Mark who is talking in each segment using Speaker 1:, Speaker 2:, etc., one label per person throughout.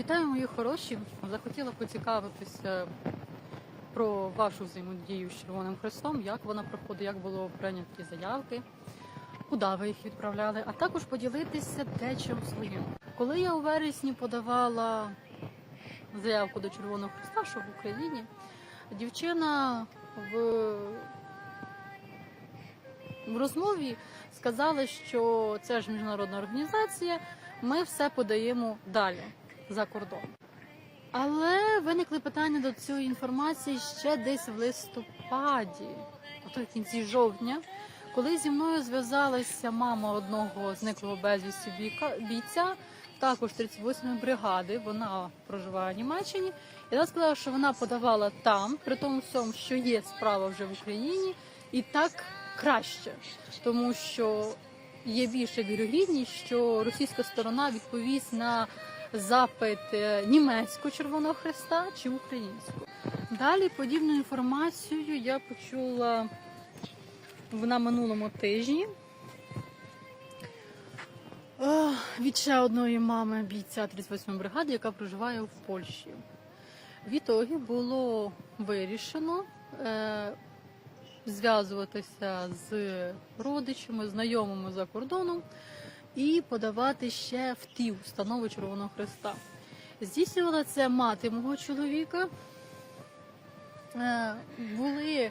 Speaker 1: Вітаю, мої хороші. Захотіла поцікавитися про вашу взаємодію з Червоним Хрестом, як вона проходить, як було прийняті заявки, куди ви їх відправляли, а також поділитися дечим своїм. Коли я у вересні подавала заявку до Червоного Хреста, що в Україні, дівчина в, в розмові сказала, що це ж міжнародна організація, ми все подаємо далі за кордон. Але виникли питання до цієї інформації ще десь в листопаді, а в кінці жовтня, коли зі мною зв'язалася мама одного зниклого безвісті бійця, також 38-ї бригади. Вона проживає в Німеччині, і вона сказала, що вона подавала там, при тому всьому, що є справа вже в Україні, і так краще, тому що є більша вірогідність, що російська сторона відповість на запит е, німецького Червоного Хреста чи українського. Далі подібну інформацію я почула на минулому тижні е, від ще одної мами бійця 38 бригади, яка проживає в Польщі. В ітогі було вирішено е, зв'язуватися з родичами, знайомими за кордоном і подавати ще в ті установи Червоного Хреста. Здійснювала це мати мого чоловіка. Е, Були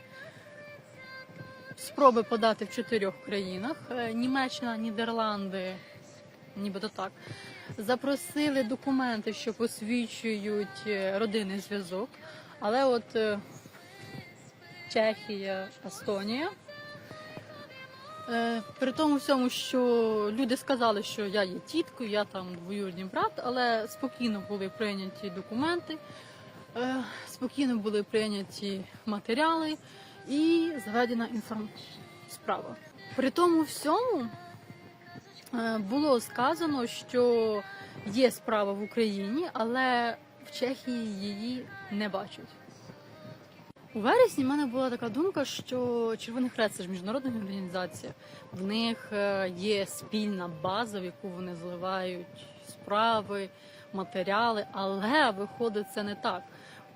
Speaker 1: спроби подати в чотирьох країнах: Е, Німеччина, Нідерланди, нібито так. Запросили документи, що посвідчують е, родинний зв'язок. Але от Чехія, Естонія. Е, При тому всьому, що люди сказали, що я є тіткою, я там двоюрідний брат, але спокійно були прийняті документи, е, спокійно були прийняті матеріали і заведена інформ... справа. При тому всьому е, було сказано, що є справа в Україні, але в Чехії її не бачать. У вересні в мене була така думка, що Червоний Хрест це ж міжнародна організація. В них е, є спільна база, в яку вони зливають справи, матеріали, але виходить це не так.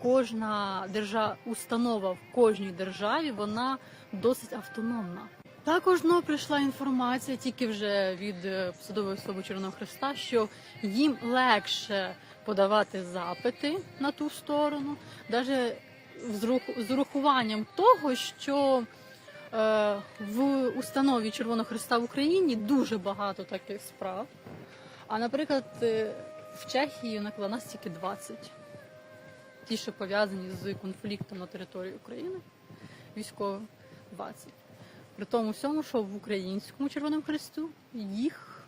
Speaker 1: Кожна держава, установа в кожній державі вона досить автономна. Також знову прийшла інформація тільки вже від е, посадової особи Червоного Хреста, що їм легше подавати запити на ту сторону, навіть з урахуванням того, що е, в установі Червоного Хреста в Україні дуже багато таких справ. А, наприклад, е, в Чехії накла нас тільки 20. Ті, що пов'язані з конфліктом на території України, військовим 20. При тому всьому, що в українському Червоному Хресту їх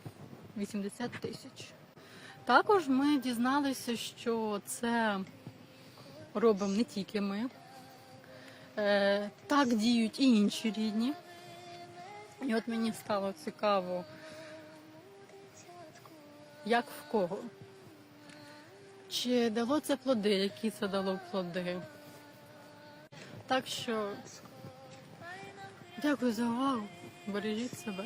Speaker 1: 80 тисяч. Також ми дізналися, що це робимо не тільки ми. Е, так діють і інші рідні. І от мені стало цікаво, як в кого. Чи дало це плоди, які це дало плоди. Так що дякую за увагу. Бережіть себе.